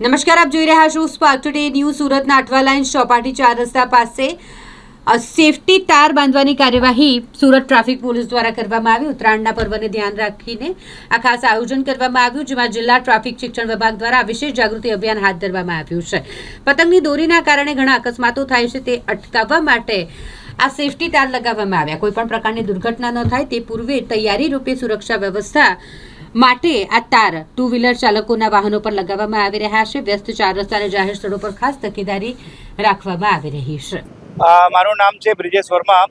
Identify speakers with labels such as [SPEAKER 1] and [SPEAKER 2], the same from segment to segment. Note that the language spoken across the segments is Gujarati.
[SPEAKER 1] નમસ્કાર, આપ જોઈ રહ્યા છો સ્પાર્ક ટુડે ન્યૂ સુરતના અઠવા લાઇન ચોપાટી ચાર રસ્તા પાસે. સેફટી તાર બાંધવાની કાર્યવાહી સુરત ટ્રાફિક પોલીસ દ્વારા કરવામાં આવી. ઉત્તરાયણના પર્વને ધ્યાન રાખીને આ ખાસ આયોજન કરવામાં આવ્યું, જેમાં જિલ્લા ટ્રાફિક શિક્ષણ વિભાગ દ્વારા વિશેષ જાગૃતિ અભિયાન હાથ ધરવામાં આવ્યું છે. પતંગની દોરીના કારણે ઘણા અકસ્માતો થાય છે, તે અટકાવવા માટે આ સેફટી તાર લગાવવામાં આવ્યા. કોઈપણ પ્રકારની દુર્ઘટના ન થાય, તે પૂર્વે તૈયારી રૂપે સુરક્ષા વ્યવસ્થા માટે આ તાર ટુ વ્હીલર ચાલકોના વાહનો પર લગાવવામાં આવી રહ્યા છે. વ્યસ્ત ચાર રસ્તા અને જાહેર સ્થળો પર ખાસ તકેદારી રાખવામાં આવી રહી છે.
[SPEAKER 2] મારું નામ છે Brijesh Verma.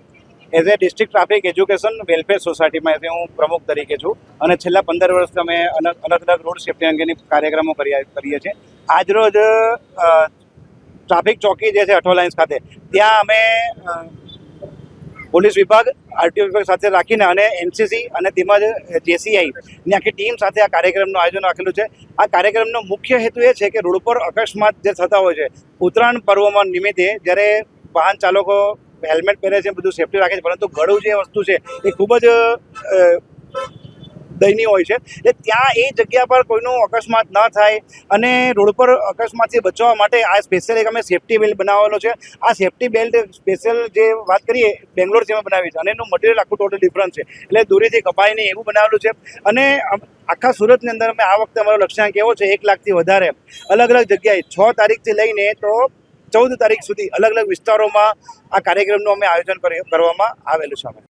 [SPEAKER 2] As a district traffic education welfare સોસાયટીમાં હું પ્રમુખ તરીકે છું. અને છેલ્લા પંદર વર્ષથી અમે અલગ અલગ રોડ સેફ્ટી અંગેની કાર્યક્રમો કરીએ છીએ. આજરોજ ટ્રાફિક ચોકી જે છે અઠો લાઇન્સ ખાતે, ત્યાં અમે પોલીસ વિભાગ, આરટીઓ વિભાગ સાથે રાખીને અને એનસીસી અને તેમજ જેસીઆઈ ની આખી ટીમ સાથે આ કાર્યક્રમનું આયોજન રાખેલું છે. આ કાર્યક્રમનો મુખ્ય હેતુ એ છે કે રોડ પર અકસ્માત જે થતા હોય છે, ઉત્તરાયણ પર્વમાં નિમિત્તે જ્યારે વાહન ચાલકો હેલ્મેટ પહેરે છે, બધું સેફટી રાખે છે, પરંતુ ગળું જે વસ્તુ છે એ ખૂબ જ દયનીય હોય છે, એટલે ત્યાં એ જગ્યા પર કોઈનું અકસ્માત ન થાય અને રોડ પર અકસ્માતથી બચવા માટે આ સ્પેશિયલ એક અમે સેફટી બેલ્ટ બનાવેલો છે. આ સેફ્ટી બેલ્ટ સ્પેશિયલ જે વાત કરીએ, બેંગ્લોર જેમાં બનાવી છે અને એનું મટીરિયલ આખું ટોટલ ડિફરન્ટ છે. એટલે દોરીથી કપાઈને એવું બનાવેલું છે. અને આખા સુરતની અંદર અમે આ વખતે અમારો લક્ષ્યાંક એવો છે, એક લાખથી વધારે. અલગ અલગ જગ્યાએ છ તારીખથી લઈને તો ચૌદ તારીખ સુધી અલગ અલગ વિસ્તારોમાં આ કાર્યક્રમનું અમે આયોજન કરી, કરવામાં આવેલું છે અમે